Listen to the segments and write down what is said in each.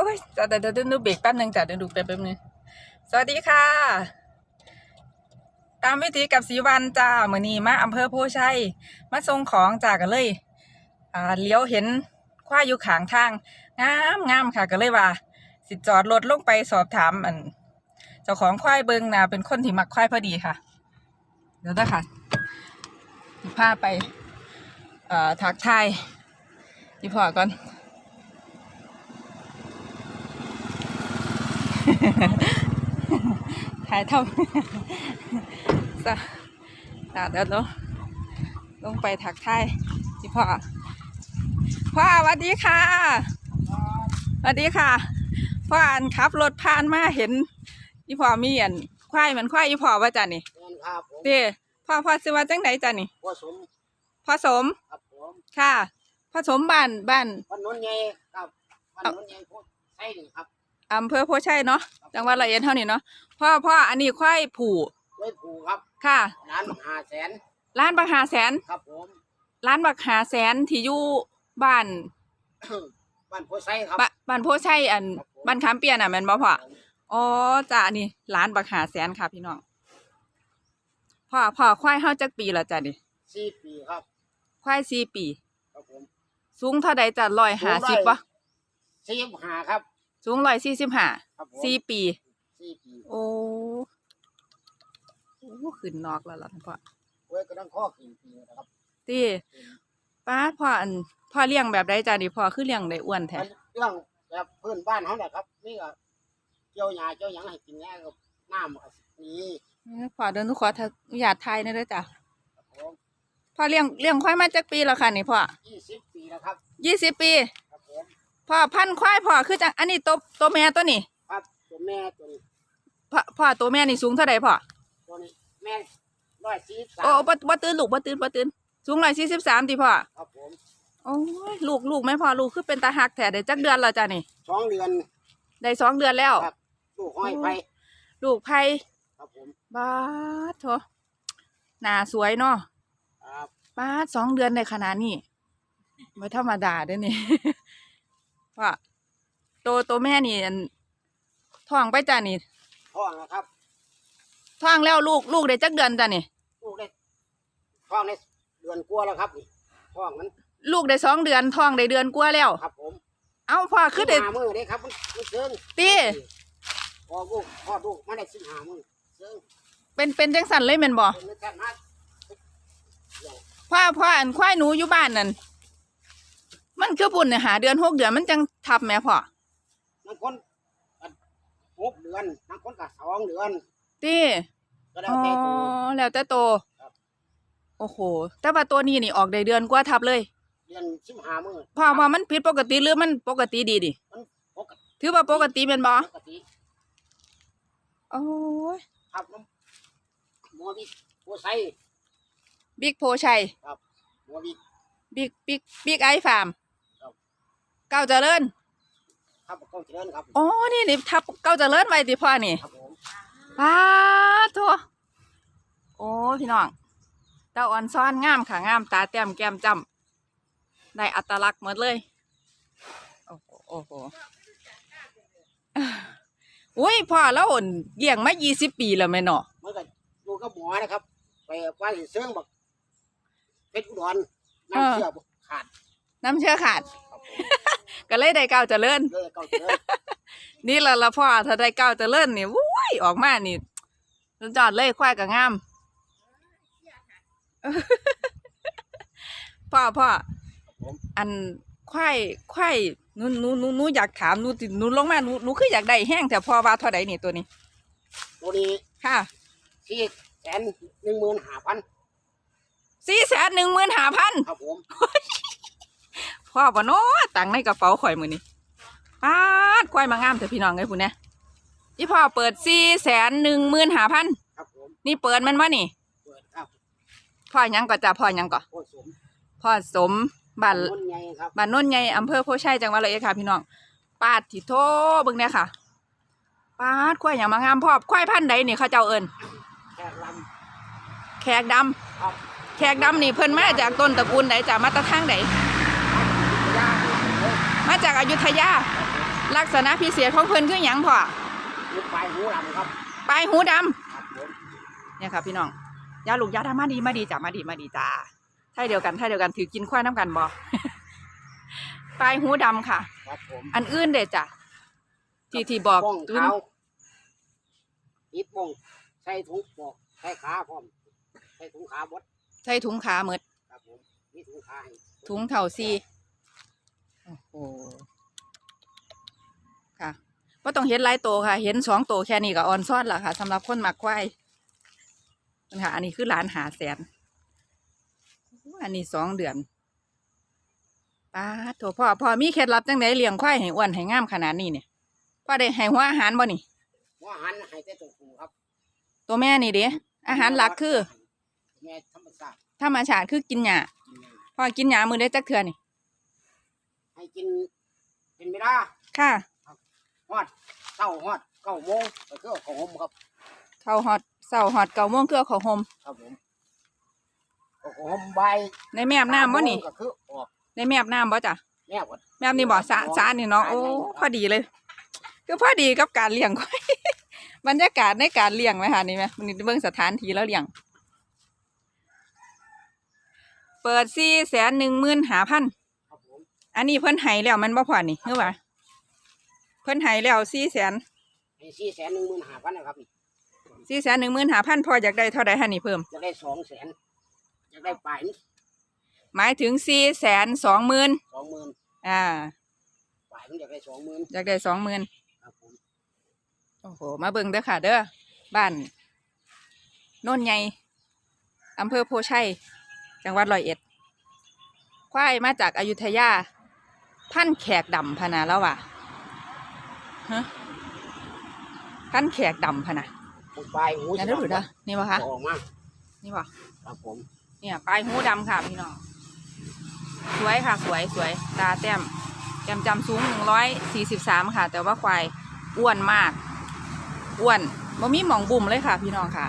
อ้ยจ้ะเดี๋ยวเดี๋ยวดูเบรกแป๊บหนึ่งจ้ะเดี๋ยวดูแป๊บแป๊บหนึงสวัสดีค่ะ ตามวิธีกับสีวันจ้ามือนี้มาอำเภอโพชัยมาส่งของจ้ากันเลยอ่าเลี้ยวเห็นควายอยู่ขางทางงามงามค่ะก็เลยว่า สิจอดรถลงไปสอบถามอันเจ้าของควายเบิงนะเป็นคนที่มักควายพอดีค่ะ เดี๋ยวนะค่ะพาไปเอ่อทักทายพี่พ่อก่อน ถ่ายทำจ้ะจ้ะเดี๋ยวลงลงไปทักทายพี่พ่อ พ่อสวัสดีค่ะสวัสดีค่ะพ่ออันขับรถผ่านมาเห็นพี่พ่อมีอันควายเหมือนควายพี่พ่อว่าจ้ะนี่แม่นครับผมเด้พ่อพ่อซื้อมาจังไหนจ้ะนี่พ่อสมพ่อสมครับผมค่ะพ่อสมบ้านบ้านบ้านโนนใหญ่ครับบ้านโนนใหญ่โพดไส้นี่ครับ อำเภอโพชัยเนาะจังหวัดร้อยเอ็ดเท่านี้เนาะพ่อพ่ออันนี้ควายผูไว้ผูครับค่ะ ร้านหาแสนร้านบักหาแสน ครับผม ร้านบักหาแสนที่อยู่บ้านบ้านโพไส้ครับ บบ้านโพชัยอันบ้านคำเปียนอะแม่นบ่พ่ออ๋อจ้ะอันนี่ร้านบักหาแสนค่ะพี่น้องพ่อพ่อควายเฮาจักปีละจ้ะนี่สี่ปีครับควายสี่ปี ครับผมสูงเท่าใดจ้ะร้อยห้าสิบปะสี่หาครับ สูงร้อยสี่สิบห้าครับผมสี่ปี สี่ปีโอ้โอ้ขึ้นนอกแล้วล่ะพ่อไว้ก็ต้องข้อขึ้นปีนะครับตีป้าดพ่ออันพ่อเลี้ยงแบบใดจ้ะนี่พ่อคือเลี้ยงได้อ้วนแท้มันเรื่องแบบเพื่อนบ้านเขาแหละครับ นี่ก็เจียวหญ้าเจียวหยังให้กินแน่กับน้ำก็มีเอ้ยพ่อเดินทุกขออนุญาตทายหนะด้วยจ้ะครับผมพ่อเลี้ยงเลี้ยงควายมาจากปีแล้วค่ะนี่พ่อยี่สิบปีแล้วครับยี่สิบปีครับผม พ่อพันธุ์ควายพ่อคือจังอันนี้ตัวตัวแม่ตัวนี้ครับตัวแม่ตัวนี้พ่อพ่อตัวแม่นี่สูงเท่าใดพ่อตัวนี้แม่ร้อยสี่สามโอ้บ่บ่ตื่นลูกบ่ตื่นบ่ตื่นสูงร้อยสี่สิบสามติพ่อครับผมโอ้ยลูกลูกไหมพ่อลูกคือเป็นตาหักแท้ได้จักเดือนแล้วจ้ะนี่สองเดือน ได้สองเดือนแล้ว ครับ ลูกห้อยไปลูกไผ่ครับผมบ้าดโถหน้าสวยเนาะครับป้าดสองเดือนในขนาดนี้ไม่ธรรมดาเด้อนี่ ว่าโตวตัวแม่นี่อันท้องไปจ้ะนี่ท้องนะครับท้องแล้วลูกลูกได้จักเดือนจ้ะนี่ลูกได้ท้องได้เดือนกว่าแล้วครับนี่ท้องมันลูกได้สองเดือนท้องได้เดือนกว่าแล้ว ครับผมเอ้าพ่อคือได้ สิบห้ามือได้ครับมันมันเชิงตีพอลูกพอลูกมันได้สิบห้ามือเชิงเป็นเป็นจังสันเลยแม่นบ่เป็นไม่ใช่มาเดี๋ยวพ่อพ่ออันควายหนูอยู่บ้านนั่น มันคือปุ่นเนี่ยหาเดือนหกเดือนมันจังทับแม่พ่อบางคนก็หกเดือนบางคนก็สองเดือนตีก็แล้วอ๋อแต่ตัวแล้วแต่โตครับโอ้โห แต่ว่าตัวนี้นี่ออกได้เดือนกว่าทับเลยเดือนสิบห้ามือพ่อว่ามันผิดปกติหรือมันปกติดีดิมันปกติถือว่าปกติเป็นบ่ปกติโอ้ยครับน้ำหมัวบิกหัวไส้บิ๊กโพชัยหมัวบิกบิ๊กบิ๊กบิ๊กไอฟาร์มครับ เก้าเจริญครับก็เจริญครับอ๋อนี่นี่ทับเก้าเจริญไว้ติพ่อนี่ครับผมป้าดโทโอ้ยพี่น้องเต้าอ่อนซ้อนงามค่ะงามตาแต้มแก้มจ้ำได้อัตลักษณ์หมดเลยโอ้โหโอ้โหอุ้ยพ่อแล้วอ่อนเลี้ยงมายี่สิบปีแล้วแม่เนาะมันก็ดูกับหมอนะครับ ไปว่าสิเสื่องบักเพชรอุดรน้ำเชื่อบ่ขาด น้ำเชื่อขาดครับผม ก็เลยได้เก้าเจริญ เลยเก่าเจริญนี่ละละพ่อถ้าได้เก้าเจริญนี่วุ้ยออกมานี่สุดยอดเลยควายก็งาม พ่อพ่อผมอันควายควายหนูหนูหนูหนูอยากถามหนูติหนูลงมาหนูหนูคืออยากได้แห้งแต่พ่อว่าเท่าใดนี่ตัวนี้ ตัวนี้ค่ะที่แสนหนึ่งหมื่นห้าพันสี่แสนหนึ่งหมื่นห้าพันครับผม พ่อปะเนาะตังค์ในกระเป๋าข่อยมือนี่ป้าดควายมางามแต่พี่น้องไงพูนเนี่ยอีพ่อเปิดสี่แสนหนึ่งหมื่นห้าพันครับผมนี่เปิดมันวะนี่ เปิดครับพ่อหยังก็จะพ่อหยังก็โอ้สมพ่อสมบ้านนนใหญ่ครับบ้านโนนใหญ่อำเภอโพชัยจังหวัดร้อยเอ็ดค่ะ พี่น้องปาดที่โทเบิ่งเนี่ยค่ะปาดควายอย่างมางามพ่อควายพันธุ์ใดนี่เขาเจ้าเอิญแค่ลแขกดำำครับแขกดำนี่เพิ่นมาจากต้นตระกูลไหนจากมาแตะทางไหนยากเลย มาจากอายุทยา ลักษณะพิเศษของเพิ่นคือหยังพ่อลูกปลายหูลำครับปลายหูดำครับผมเนี่ยค่ะพี่น้องยาลูกยาทำมาดีมาดีจ้ะมาดีมาดีจ้าไทยเดียวกันไทยเดียวกันถือกินควายน้ำกันบ่ปลายหูดำค่ะ ครับผมอันอื่นเด็ดจ้ะที่ที่บอกป้องตุ้นเท้าอิดป้องใส่ถุงปอกใส่ขาพร้อมใส่ถุงขาบดใส่ถุงขาหมดครับผมมีถุงขาให้ถุงเท่าซีโอ้โหค่ะว่าต้องเห็นหลายโตวค่ะ เห็นสองโตวแค่นี้ก็ออนซ่อนละค่ะสำหรับคนมักควายนั่นค่ะ อันนี้คือหลานหาแสนอันนี้สองเดือนป้าดโถพ่อพ่อมีเคล็ดลับจังไดเลี้ยงควายให้อ้วนให้งามขนาดนี้เนี่ยพ่อได้ให้หัวอาหารบ่นี่ว่าหันให้แต่ตัวผูครับ ตัวแม่นี่เด้อาหารหลักคือแม่ธรรมชาติธรรมชาติคือกินหญ้ากินยาพ่อกินหญ้ามือได้จักเทื่อนี่ ให้กินเป็นเวลาค่ะ ฮอดเช้าฮอดเก้าโมงก็คือของผมครับ เข้าฮอดเสาฮอดเก้าโมงคือเอาเข้าห่มครับผมของผมใบายในแม่อาบน้ำบ่นี่ก็คือออกในแม่อาบน้ำบ่จ้ะแม่หมดแม่อาบนี่บ่สระสระนี่เนาะโอ้พอดีเลย คือพอดีกับการเลี้ยงควายบรรยากาศในการเลี้ยงไหมคะนี่ไหมมันนี่เบิ่งสถานที่แล้วเลี้ยง เปิดสี่แสนหนึ่งหมื่นหาพันครับผม อันนี้เพิ่นให้แล้วแมันบ่พอนี่คือว่าเพิ่นให้แล้วสี่แสนให้สี่แสนหนึ่งหมื่นห้าพันนะครับนี่สี่แสนหนึ่งหมื่นหาพันพออยากได้เท่าใดฮะนี่เพิ่ม จะได้สองแสนจะได้ปลายนี่หมายถึงสี่แสนสองหมื่นสองหมื่นอ่าปลายมันจะได้สองหมื่นอยากได้สองหมื่นครับผมโอ้โหมาเบิ่งเด้อค่ะ เด้อบ้านโน่นใหญ่อำเภอโพชัยจังหวัดร้อยเอ็ด ควายมาจากอายุทยา พันแขกดำพะนะแล้วว่ะฮะพันแขกดำพะนะผมปลายหูอย่าได้ดูเด้อนี่วะคะออกมานี่วะครับผมเนี่ยปลายหูดำค่ะพี่น้องสวยค่ะ สวยสวยตาแต้มแต้มจำสูงหนึ่งร้อยสี่สิบสามค่ะ แต่ว่าควายอ้วนมากอ้วนบ่มีหมองบุ่มเลยค่ะ พี่น้องค่ะ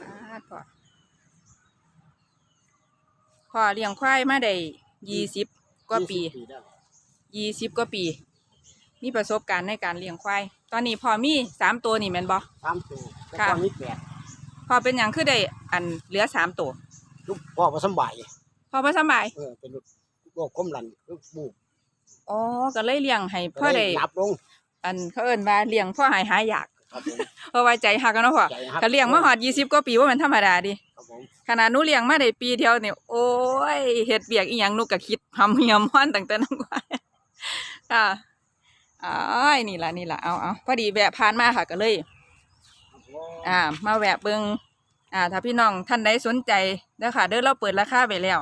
อ่าพอพอเลี้ยงควายมาได้ยี่สิบ กว่าปียี่สิบแล้วยี่สิบกว่าปี มีประสบการณ์ในการเลี้ยงควาย ตอนนี้พอมีสามตัวนี่แม่นบ่ สามตัวแต่ค่ะ ก่อนมีแปดพอเป็นอย่างคือได้อันเหลือสามตัว ลูกพ่อมาสำบายพอบ่สำบายเออเป็นลูกโรคความดันลูกบูบอ๋อก็เลยเลี้ยงให้พ่อได้นับลงอันเขาเอิ้นว่าเลี้ยงพ่อหายหายอยาก ครับผมเพราะว่าใจหักกันเนาะพ่อใจครับก็เลี้ยงมาฮอดยี่สิบกว่าปีว่ามันธรรมดาดิ ครับผมขนาดหนูเลี้ยงมาได้ปีเดียวเนี่ยโอ้ยเฮ็ดเบียกอีหยังหนูก็คิดทำเหี่ยมฮ้อนตั้งแต่น้องควายค่ะอ้ายนี่ล่ะนี่ล่ะเอาเอาพอดีแวะผ่านมาค่ะก็เลยครับผมอ่า มาแวะเบิงอ่า ถ้าพี่น้องท่านใดสนใจเด้อค่ะ เด้อเราเปิดราคาไปแล้ว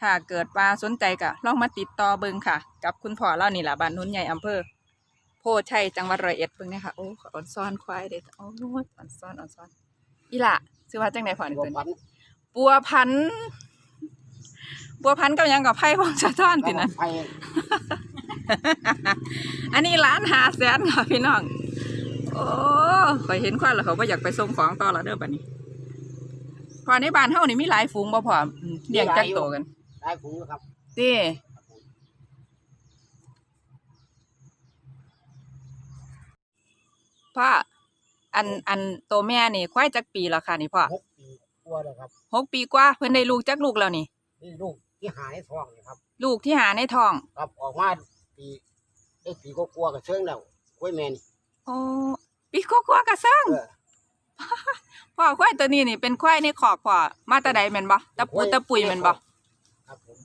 ถ้าเกิดว่าสนใจก็ลองมาติดต่อเบิงค่ะ กับคุณพ่อเรานี่ล่ะบ้านนุ่นใหญ่อำเภอโพชัยจังหวัดร้อยเอ็ดเบิ่งเนี่ยค่ะโอ้อ่อนซ้อนควายเด้อโอ้ยอ่อนซ้อนอ่อนซ้อนอีหล่ะ ชื่อว่าจังไดพ่อนี่บัวเพิ่นพันปัวพันธุ์ปัวพันธุ์กับหยังกับไพ่พงชะท่อนตินะไปอันนี้ร้านหาแสนค่ะพี่น้อง โอ้ข่อยเห็นควันแล้วเขาก็อยากไปส่งของต่อแล้วเด้อบัดนี้พอในบ้านเฮานี่มีหลายฝูงบ่พออืมเลี้ยงจักโตกันได้ผงแล้วครับติพ่อ อันอันโตแม่นี่ควายจักปีแล้วค่ะนี่พ่อหกปีกลัวแล้วครับ หกปีกว่าเพิ่นได้ลูกจักลูกแล้วนี่ นี่ลูกที่หาในท้องนี่ครับ ลูกที่หาในท้องครับออกมาปีได้ปีก็กลัวกับเชิงแล้วกล้วยแมนโอ้ปีกว่าๆกะเซิงเออพ่อควายตัวนี้นี่เป็นควายในขอกพ่อมาแตะใดแม่นบ่ตะปูตะปุยแม่นบ่ครับผม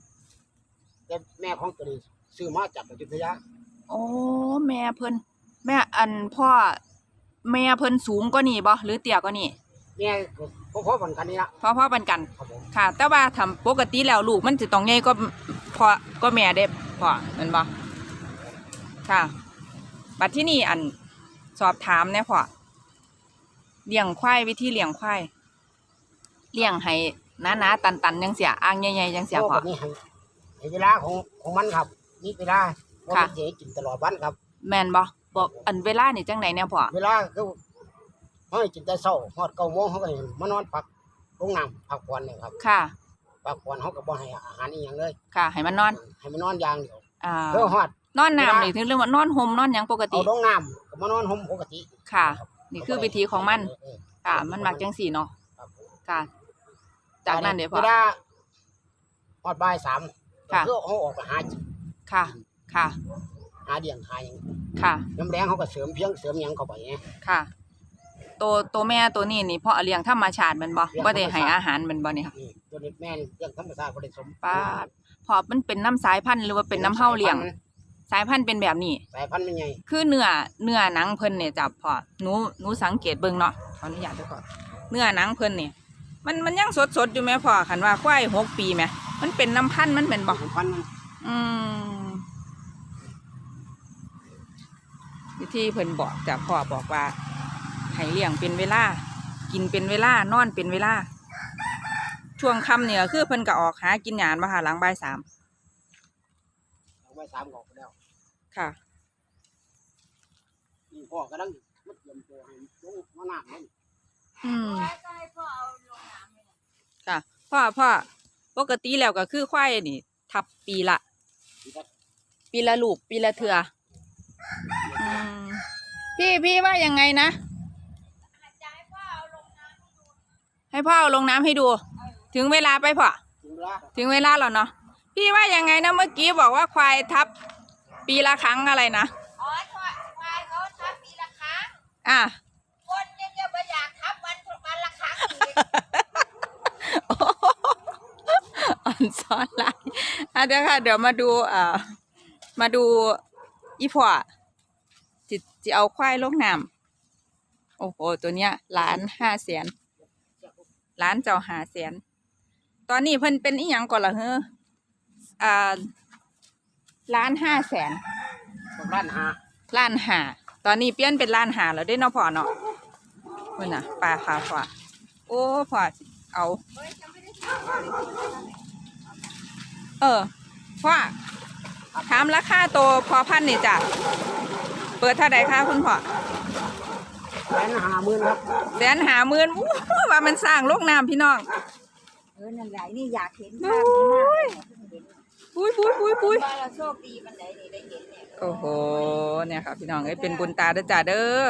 แต่แม่ของตัวนี้ซื้อมาจากอยุธยาโอ้แม่เพิ่นแม่อันพ่อ แม่เพิ่นสูงกว่านี่บ่หรือเตี้ยกว่านี่แม่ก็พ่อๆกันกันนี่ละพ่อพ่อปันกัน ครับผมค่ะ แต่ว่าทำปกติแล้วลูกมันสิต้องใหญ่กว่าพ่อก็แม่เด้พ่อแม่นบ่ค่ะ บัดที่นี่อันสอบถามแหน่พ่อเลี้ยงควายวิธีเลี้ยงควายเลี้ยงให้หนาๆตันๆจังเสียอ่างใหญ่ๆจังเสียพ่อพ่อแบบนี้ให้ให้เวลาของของมันครับนี่เวลาเพราะค่ะ มันจะให้กินตลอดวันครับ แม่นบ่ บอกอันเวลานี่จังไหนเนี่ยพ่อเวลาคือเขาให้กินแต่เช้าฮอดเก้าโมงเขาก็ให้มานอนพักลงน้ำพักผ่อนเนี่ยครับค่ะพักผ่อนเขาก็บ่ให้อาหารอีหยังเลย ค่ะ ให้มันนอนให้มันนอนอย่างเดียวอ่าเพื่อฮอด นอนน้ำนี่ถึงเรื่องว่านอนห่มนอนหยังปกเอาติลงน้ำก็มานอนห่มปกติค่ะ นี่คือวิธีของมันเออค่ะ มันมักจังสี่เนาะครับผมค่ะ จากนั้นเดี๋ยวพอเวลาฮอดบ่ายสามค่ะก็คือเขาออกไปหาค่ะ ค่ะหาเดี่ยงหาหยังค่ะ น้ำแรงเขาก็เสริมเพียงเสริมหยังเข้าไปไงค่ะ ตัวตัวแม่ตัวนี้นี่เพาะเลี้ยงธรรมชาติแมันบ่เลี้ยงบ่ได้ให้ธรรมชาติอาหารแมันบ่นี่ค่ะนี่ตัวนี้แม่นี่เรื่องธรรมชาติบ่ได้สมป้าดเพอมันเป็นน้ำสายพันธุ์หรือว่าเป็นน้ำเฮาเลี้ยง สายพันธุ์เป็นแบบนี้ สายพันธุ์มันไงคือเนื้อเนื้อหนังเพิ่นเนี่ยจับพอหนูหนูสังเกตเบิ่งเนาะขออนุญาตเด้อก่อนเนื้อหนังเพิ่นนี่มันมันยังสดๆอยู่ไหมพ่อคันว่าควายหกปีไหมมันเป็นน้ำพันธุ์มันเป็นบ่สายพันธุ์มัน อืม วิธีเพิ่นบอกจากพ่อบอกว่าให้เลี้ยงเป็นเวลา กินเป็นเวลานอนเป็นเวลา ช่วงค่ำเนี่ยคือเพิ่นก็ออกหากินหยานมาหาหลังบ่ายสามเอาไว้สามกอกไปแล้วค่ะนี่พ่อกำลังมัดเตรียมตัวให้ลงมาน้ำนั่นอืมค่ะ พ่อพ่อปกติแล้วก็คือควายนี่ ทับปีละที่ถ้าปีละลูก ปีละเถื่อ อืมพี่พี่ว่ายังไงนะ ให้พ่อเอาลงน้ำให้ดู ถึงเวลาไปพ่อ ถึงเวลาถึงเวลาแล้วเนาะ พี่ว่ายังไงนะเมื่อกี้บอกว่าควายทับปีละครั้งอะไรนะ อ๋อควายควายเขาทับปีละครั้ง อะ คนยังจะไม่อยากทับวันวันละครั้งอีกอ่อนซ้อนไลน์อะเดี๋ยวค่ะ เดี๋ยวมาดูเอ่อมาดู อีพ่อจิจะเอาควายลงน้ำโอ้โหตัวเนี้ยล้านห้าแสนล้านเจ้าหาแสนตอนนี้เพิ่นเป็นอีหยังก่อนล่ะเฮ้ออ่าล้านห้าแสนต้องร้านหาล้านหาตอนนี้เปลี่ยนเป็นล้านหาแล้วได้เนาะพ่อเนาะเพิ่นน่ะปลาค่ะพ่อโอ้พ่อสิเอา เออพ่อ ถามราคาตัวพอพันธุ์นี่จ้ะ เปิดเท่าไหร่คะคุณพ่อแสนหาหมื่นครับแสนหาหมื่นอู้ว่ามันสร้างโลกน้ำพี่น้อง เออ นั่นแหละนี่อยากเห็นภาพนี้มากเลยเพิ่งเห็นปุ้ยปุ้ยปุ้ยปุ้ยว่าเราโชคดีมันไหนนี่ได้เห็นเนี่ย โอ้โห เนี่ยค่ะพี่น้องเอ้ยเป็นบุญตาเด้อจ้าเด้อ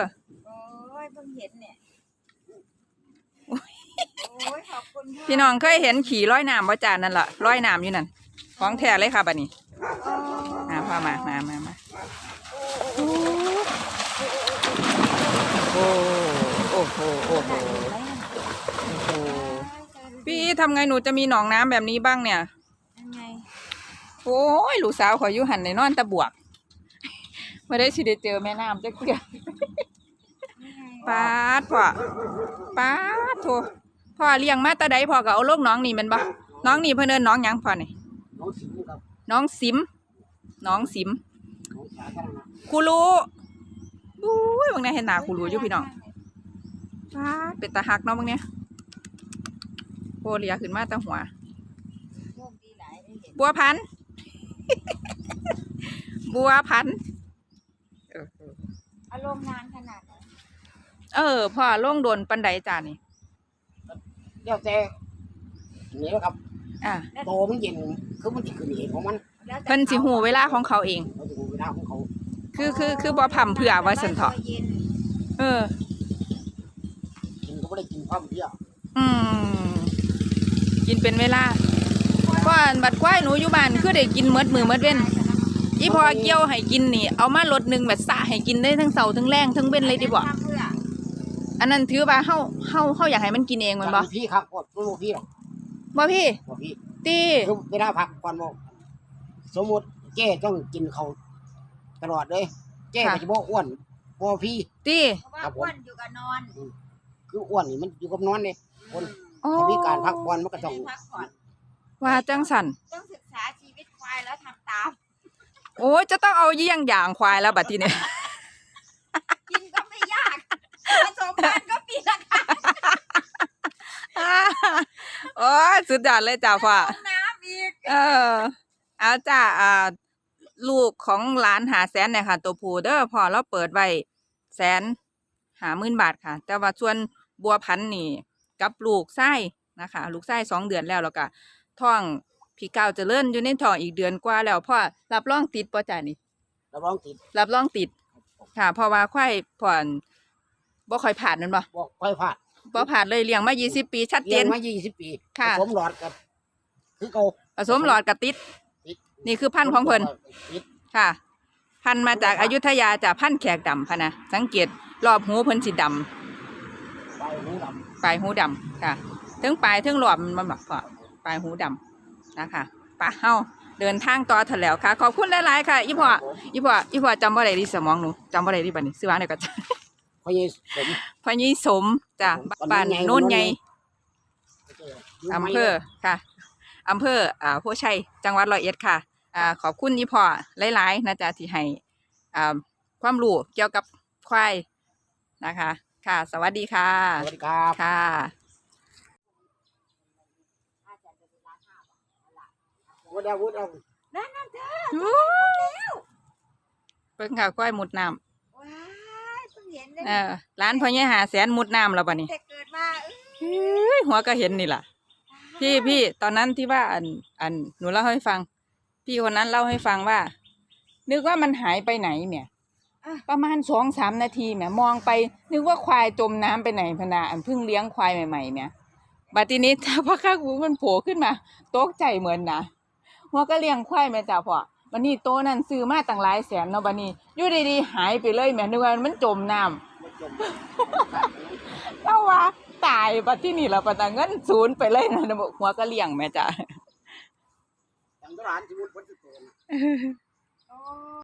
โอ้ยเพิ่งเห็นเนี่ยโอ้ยขอบคุณค่ะพี่น้องเคยเห็นขี่ร้อยน้ำบ่จ้านั่นล่ะร้อยน้ำอยู่นั่น ของแท้เลยค่ะบัดนี้โอ้ มาพ่อมามามามาโอ้โอ้โหโอ้โหโอ้โหพี่ทำไงหนูจะมีหนองน้ำแบบนี้บ้างเนี่ย ยังไงโอ้ยลูกสาวขอยอยู่หันในนอนตะบวกไม่ได้สิได้เจอแม่น้ำจักเทื่อยังไงปาดพ่อปาดโถพ่อเลี้ยงมาแตาใดพ่อก็เอาลูกน้องนี่แมันบ่น้องนี่เพิ่นเอิ้นน้องหยังพ่อนี่ น้องสิงห์ครับ น้องสิม น้องสิมน้องสาธารณะครูรู้อุ้ยบางเนี่ยเห็นหน้าครูรู้อยู่พี่น้องปาดเป็นตาหักเนาะบางเนี่ยโอเลียขึ้นมาแตาหัวโชคดีหลายได้เห็นบัวพันธุ์บัวพันธุ์เอออารมณ์นานขนาดไหนเออพ่อลงโดนปันไดจ้านี่เดี๋ยวแต่นี่นะครับ อะโตมันเย็นคือมันจะขึ้นเองของมันแล้วแต่เพิ่นสิหูเวลาของเขาเอง เขาจะดูเวลาของเขาคือคือคือบ่พ่ำเผื่อว่าสันเถาะเย็นเออ กินก็ไม่ได้กินความเพียอืมกินเป็นเวลาก่อนบัดควายหนูอยู่บ้านคือได้กินเมดมือเมดเว้นอีพอเกี่ยวให้กินนี่ เอามารถหนึงแบบสะให้กินได้ทั้งเสาร์ทั้งแรงทั้งเว้นเลยดีบ่ทำเพื่ออันนั้นถือว่าเฮาเฮาเฮาอยากให้มันกินเองแมันบ่ พี่ครับก็ไม่รู้พี่หรอก บ่พี่บ่พี่ตีคือเวลาพักก่อนบอกสมมติเจ้ต้องกินเขาวตลอดเลยเจ้ก็จะบอกอ้วนบ่พี่ตีเพราะว่าครับผมอ้วนอยู่กับนอน คืออ้วนนี่มันอยู่กับนอนเนี่ยคนอ๋อถ้ามีการพักผ่อนมันก็ต้องให้พักผ่อนว่าจังสันต้องศึกษาชีวิตควายแล้วทำตาม โอ้ยจะต้องเอาเยี่ยงอย่างควายแล้วบัดทีเนี้ยกินก็ไม่ยากผสมพันธุ์ก็ปีละครั้ง โอ้ยสุดยอดเลยจ้าพ่อลงน้ำอีกเออ เอาจ้าอ่าลูกของหลานหาแสนเนี่ยค่ะ ตัวผู้เด้อพอเราเปิดไว้แสนหาหมื่นบาทค่ะ แต่ว่าส่วนบัวพันธุ์นี่ กับลูกไส้นะคะ ลูกไส้สองเดือนแล้วแล้วก็ท้องพี่ก้าวเจะเลื่อนอยู่ในท้องอีกเดือนกว่าแล้วพ่อรับรองติดป่ะจ้านี่รับรองติดรับรองติดค่ะเพราะว่าควายผ่อนบ่ค่อยผ่านนั่นบ่บอกค่อยพลาด บ่ผ่านเลยเลี้ยงมา20 ปี ชัดเจเลี้ยน งมายี่สิบปีค่ะ ผสมหลอดกับคือเก่า ผสมหลอดกับติด ติด นี่คือพันธุ์ของเพิ่นติด ค่ะ พันธุ์มาจากอายุทยาจากพันธุ์แขกดำพะนะสังเกตรอบหูเพิ่นสีดำใบหูดปลายหูดำค่ะถึงปลายถึงรอบมันแบบพอปลายหูดำนะคะไปะเฮาเดินทางต่อเถอะแล้วค่ะ ขอบคุณหลายๆค่ะ อีพ่อ อีพ่ออีพ่อจำบ่ได้ดิสมองหนูจำบ่ได้ดิบัดนี้ซื้อวางเดี๋ยวก็จะ พอยี่สมพ่อยี่สมจ้ะบ้านบ้านโน่โน่นนใหใหญ่ญ่อำเภอค่ะอำเภออ่าโพชัยจังหวัดร้อยเอ็ดค่ะอ่าขอบคุณอีพ่อหลายๆนะจ๊ะที่ให้อ่าความรู้เกี่ยวกับควายนะคะ ค่ะ สวัสดีค่ะสวัสดีครับค่ะวุฒิเอาวุฒิเอานั่นนั่นเธอเพิ่งข่าวก้อยมุดน้ว้าย เพิ่งเห็นเลยำเออร้านพ่อใหญ่หาแสนมุดน้ำแล้วบัดนี้แต่เกิดมาเออเฮ้ยหัวก็เห็นนี่ล่ะ พี่พี่ตอนนั้นที่ว่าอันอันหนูเล่าให้ฟัง พี่คนนั้นเล่าให้ฟังว่า นึกว่ามันหายไปไหนเนี่ยประมาณสองสามนาทีเนี่ยมองไป นึกว่าควายจมน้ำไปไหนพะนาอันเพิ่งเลี้ยงควายใหม่ๆเนี่ยบัดทีนี้ถ้าพ่อข้ากูมันโผล่ขึ้นมาตกใจเหมือนนะหัวก็เลี้ยงควายแม่จ้าพ่อ บันนี้โตนั่นซื้อมาตั้งหลายแสนเนาะบัดนี้อยู่ดีๆหายไปเลยแม่นึกว่ามันจมน้ำเล่าว่าตายบัดที่นี่แล้วปะตาเงินศูนย์ไปเลยนะหัวก็เลี้ยงแม่จ้ะอย่างตลาดที่วุฒิพุทธโตนะโอ้